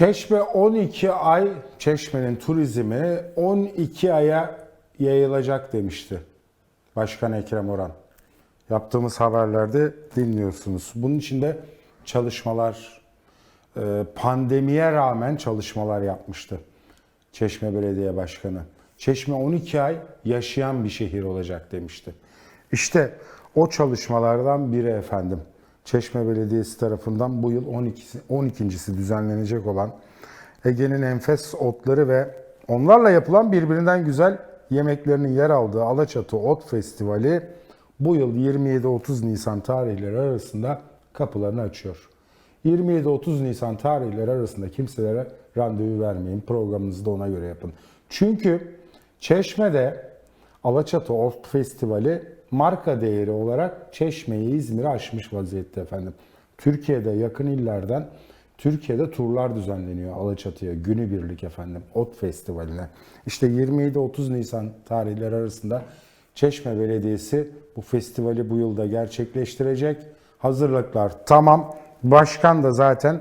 Çeşme 12 ay, Çeşme'nin turizmi 12 aya yayılacak demişti Başkan Ekrem Oran. Yaptığımız haberlerde dinliyorsunuz. Bunun için de çalışmalar, e, pandemiye rağmen çalışmalar yapmıştı Çeşme Belediye Başkanı. Çeşme 12 ay yaşayan bir şehir olacak demişti. İşte o çalışmalardan biri efendim. Çeşme Belediyesi tarafından bu yıl 12'si, 12.si düzenlenecek olan Ege'nin enfes otları ve onlarla yapılan birbirinden güzel yemeklerinin yer aldığı Alaçatı Ot Festivali bu yıl 27-30 Nisan tarihleri arasında kapılarını açıyor. 27-30 Nisan tarihleri arasında kimselere randevu vermeyin. Programınızı da ona göre yapın. Çünkü Çeşme'de Alaçatı Ot Festivali marka değeri olarak Çeşme'yi İzmir'i aşmış vaziyette efendim. Türkiye'de yakın illerden Türkiye'de turlar düzenleniyor Alaçatı'ya günübirlik efendim Ot Festivali'ne. İşte 27-30 Nisan tarihleri arasında Çeşme Belediyesi bu festivali bu yılda gerçekleştirecek. Hazırlıklar tamam. Başkan da zaten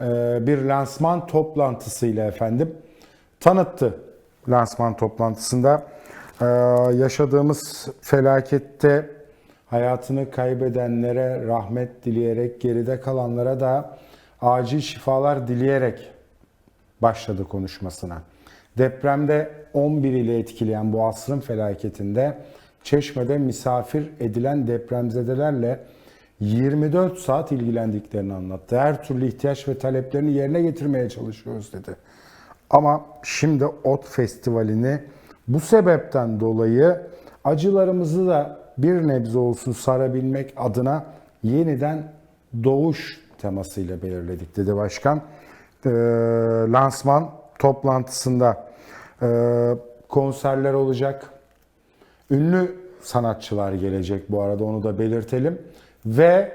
e, bir lansman toplantısıyla efendim tanıttı lansman toplantısında. Ee, yaşadığımız felakette hayatını kaybedenlere rahmet dileyerek geride kalanlara da acil şifalar dileyerek başladı konuşmasına. Depremde 11 ile etkileyen bu asrın felaketinde Çeşme'de misafir edilen depremzedelerle 24 saat ilgilendiklerini anlattı. Her türlü ihtiyaç ve taleplerini yerine getirmeye çalışıyoruz dedi. Ama şimdi Ot Festivali'ni bu sebepten dolayı acılarımızı da bir nebze olsun sarabilmek adına yeniden doğuş temasıyla belirledik dedi başkan. Ee, lansman toplantısında e, konserler olacak. Ünlü sanatçılar gelecek bu arada onu da belirtelim. Ve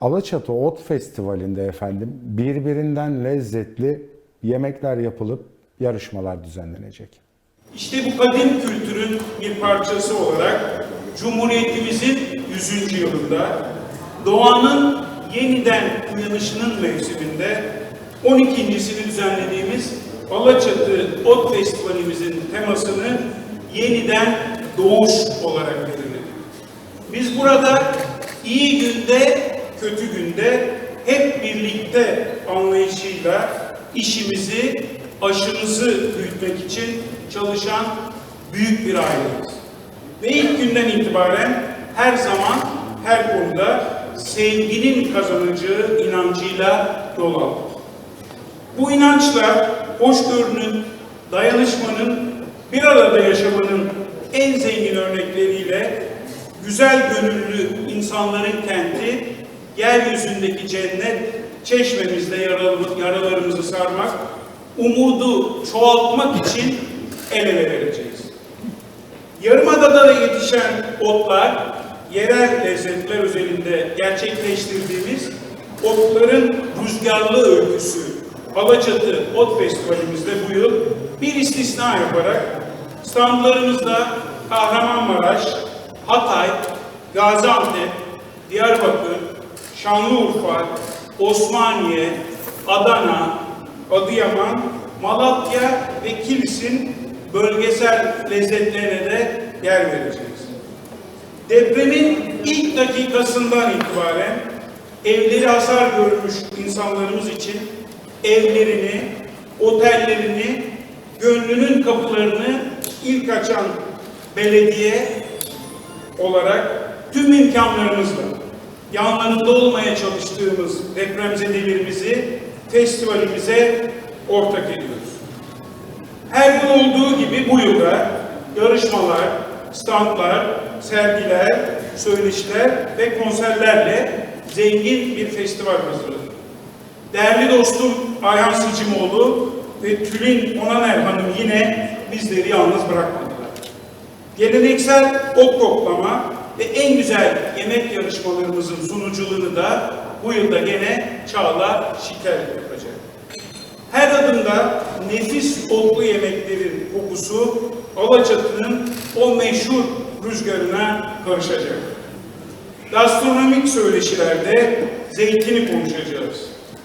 Alaçatı Ot Festivali'nde efendim birbirinden lezzetli yemekler yapılıp yarışmalar düzenlenecek. İşte bu kadim kültürün bir parçası olarak Cumhuriyetimizin 100. yılında doğanın yeniden uyanışının mevsiminde 12.sini düzenlediğimiz Alaçatı Ot Festivalimizin temasını yeniden doğuş olarak belirledik. Biz burada iyi günde, kötü günde hep birlikte anlayışıyla işimizi, aşımızı büyütmek için çalışan büyük bir aileyiz. Ve ilk günden itibaren her zaman, her konuda sevginin kazanacağı inancıyla yol aldık. Bu inançla hoşgörünün, dayanışmanın, bir arada yaşamanın en zengin örnekleriyle güzel gönüllü insanların kenti, yeryüzündeki cennet, çeşmemizde yaralarımızı sarmak, umudu çoğaltmak için el ele vereceğiz. Yarımadada da yetişen otlar, yerel lezzetler özelinde gerçekleştirdiğimiz otların rüzgarlı öyküsü Alaçatı Ot Festivalimizde bu yıl bir istisna yaparak standlarımızda Kahramanmaraş, Hatay, Gaziantep, Diyarbakır, Şanlıurfa, Osmaniye, Adana, Adıyaman, Malatya ve Kilis'in bölgesel lezzetlerine de yer vereceğiz. Depremin ilk dakikasından itibaren evleri hasar görmüş insanlarımız için evlerini, otellerini, gönlünün kapılarını ilk açan belediye olarak tüm imkanlarımızla yanlarında olmaya çalıştığımız depremzedelerimizi festivalimize ortak ediyoruz. Her yıl olduğu gibi bu yılda yarışmalar, standlar, sergiler, söyleşiler ve konserlerle zengin bir festival hazırladık. Değerli dostum Ayhan Sicimoğlu ve Tülin Onaner Hanım yine bizleri yalnız bırakmadılar. Geleneksel ok toplama ve en güzel yemek yarışmalarımızın sunuculuğunu da bu yılda gene Çağla Şikel yapacak. Her adımda nefis otlu yemeklerin kokusu Alaçatı'nın o meşhur rüzgarına karışacak. Gastronomik söyleşilerde zeytini konuşacağız.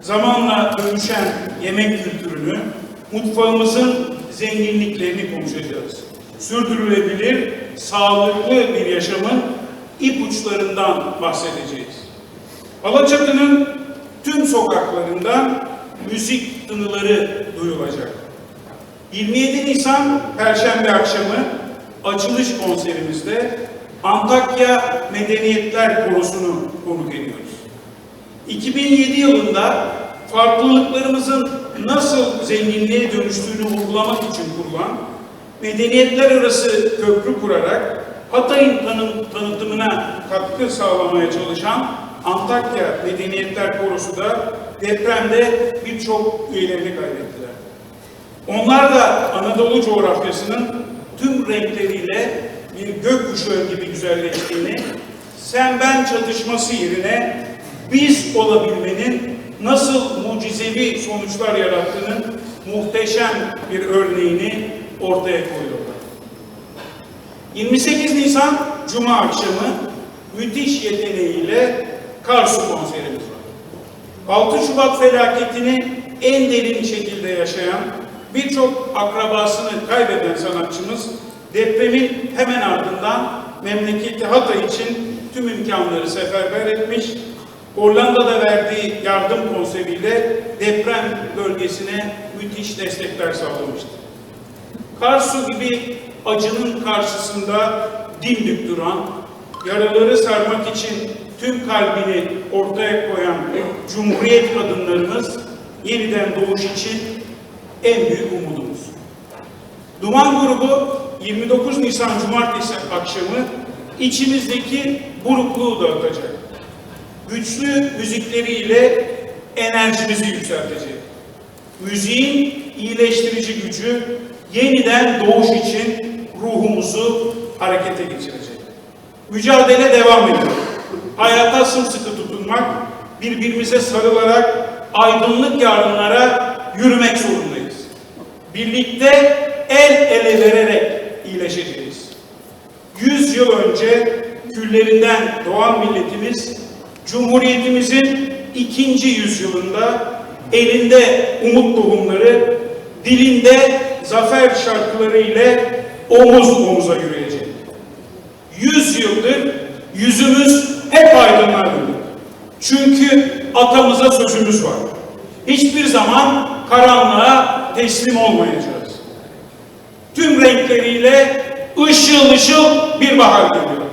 zamanla dönüşen yemek kültürünü, mutfağımızın zenginliklerini konuşacağız. Sürdürülebilir, sağlıklı bir yaşamın ipuçlarından bahsedeceğiz. Alaçatı'nın tüm sokaklarından müzik tınıları duyulacak. 27 Nisan Perşembe akşamı açılış konserimizde Antakya Medeniyetler Korosu'nu konuk ediyoruz. 2007 yılında farklılıklarımızın nasıl zenginliğe dönüştüğünü vurgulamak için kurulan medeniyetler arası köprü kurarak Hatay'ın tanı- tanıtımına katkı sağlamaya çalışan Antakya Medeniyetler Korosu da depremde birçok üyelerini kaybettiler. Onlar da Anadolu coğrafyasının tüm renkleriyle bir gökkuşağı gibi güzelleştiğini, sen ben çatışması yerine biz olabilmenin nasıl mucizevi sonuçlar yarattığının muhteşem bir örneğini ortaya koyuyorlar. 28 Nisan Cuma akşamı müthiş yeteneğiyle Karsu konserimiz. 6 Şubat felaketini en derin şekilde yaşayan, birçok akrabasını kaybeden sanatçımız depremin hemen ardından memleketi Hatay için tüm imkanları seferber etmiş, Hollanda'da verdiği yardım konseriyle deprem bölgesine müthiş destekler sağlamıştır. Karsu gibi acının karşısında dimdik duran, yaraları sarmak için tüm kalbini ortaya koyan Cumhuriyet kadınlarımız yeniden doğuş için en büyük umudumuz. Duman grubu 29 Nisan Cumartesi akşamı içimizdeki burukluğu dağıtacak. Güçlü müzikleriyle enerjimizi yükseltecek. Müziğin iyileştirici gücü yeniden doğuş için ruhumuzu harekete geçirecek. Mücadele devam ediyor. Hayata sımsıkı tutunmak, birbirimize sarılarak aydınlık yarınlara yürümek zorundayız. Birlikte el ele vererek iyileşeceğiz. Yüz yıl önce küllerinden doğan milletimiz, Cumhuriyetimizin ikinci yüzyılında elinde umut tohumları, dilinde zafer şarkıları ile omuz omuza yürüyecek. Yüz yıldır yüzümüz hep aydınlığa dönük. Çünkü atamıza sözümüz var. Hiçbir zaman karanlığa teslim olmayacağız. Tüm renkleriyle ışıl ışıl bir bahar geliyor.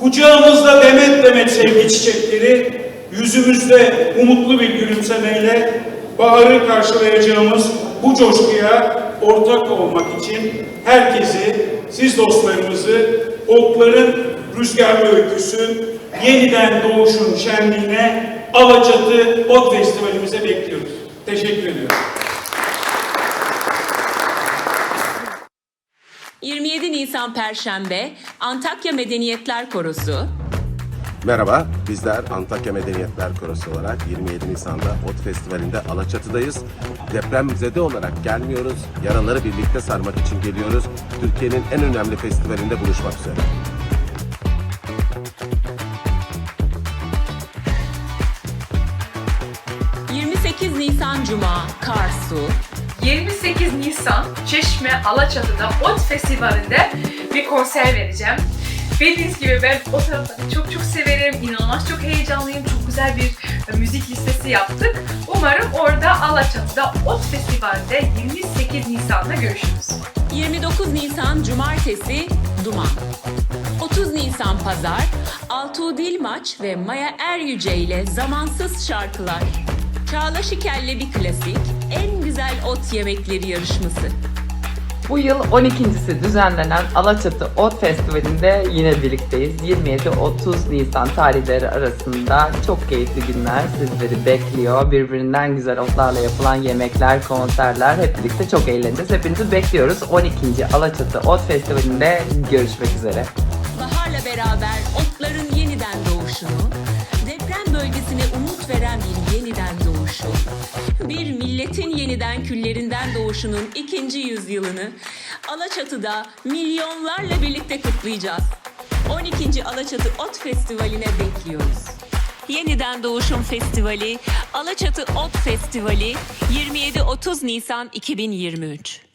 Kucağımızda demet demet sevgi çiçekleri, yüzümüzde umutlu bir gülümsemeyle baharı karşılayacağımız bu coşkuya ortak olmak için herkesi, siz dostlarımızı okların rüzgarlı öyküsü, yeniden doğuşun şenliğine Alaçatı Ot Festivalimize bekliyoruz. Teşekkür ediyorum. 27 Nisan Perşembe Antakya Medeniyetler Korosu, Merhaba, bizler Antakya Medeniyetler Korosu olarak 27 Nisan'da Ot Festivali'nde Alaçatı'dayız. Depremzede olarak gelmiyoruz, yaraları birlikte sarmak için geliyoruz. Türkiye'nin en önemli festivalinde buluşmak üzere. Cuma, 28 Nisan Cuma Karsu, 28 Nisan Çeşme Alaçatı'da Ot Festivali'nde bir konser vereceğim. Bildiğiniz gibi ben o tarafları çok çok severim, inanılmaz çok heyecanlıyım, çok güzel bir e, müzik listesi yaptık. Umarım orada Alaçatı'da Ot Festivali'nde 28 Nisan'da görüşürüz. 29 Nisan Cumartesi Duman, 30 Nisan Pazar Altuğ Dilmaç ve Maya Eryüce ile Zamansız Şarkılar, Çağla Şikel'le bir klasik, en güzel ot yemekleri yarışması. Bu yıl 12.si düzenlenen Alaçatı Ot Festivali'nde yine birlikteyiz. 27-30 Nisan tarihleri arasında çok keyifli günler sizleri bekliyor. Birbirinden güzel otlarla yapılan yemekler, konserler hep birlikte çok eğleneceğiz. Hepinizi bekliyoruz. 12. Alaçatı Ot Festivali'nde görüşmek üzere. Baharla beraber otların yeniden doğuşunu, veren bir yeniden doğuşu, bir milletin yeniden küllerinden doğuşunun ikinci yüzyılını Alaçatı'da milyonlarla birlikte kutlayacağız. 12. Alaçatı Ot Festivali'ne bekliyoruz. Yeniden Doğuşum Festivali, Alaçatı Ot Festivali 27-30 Nisan 2023.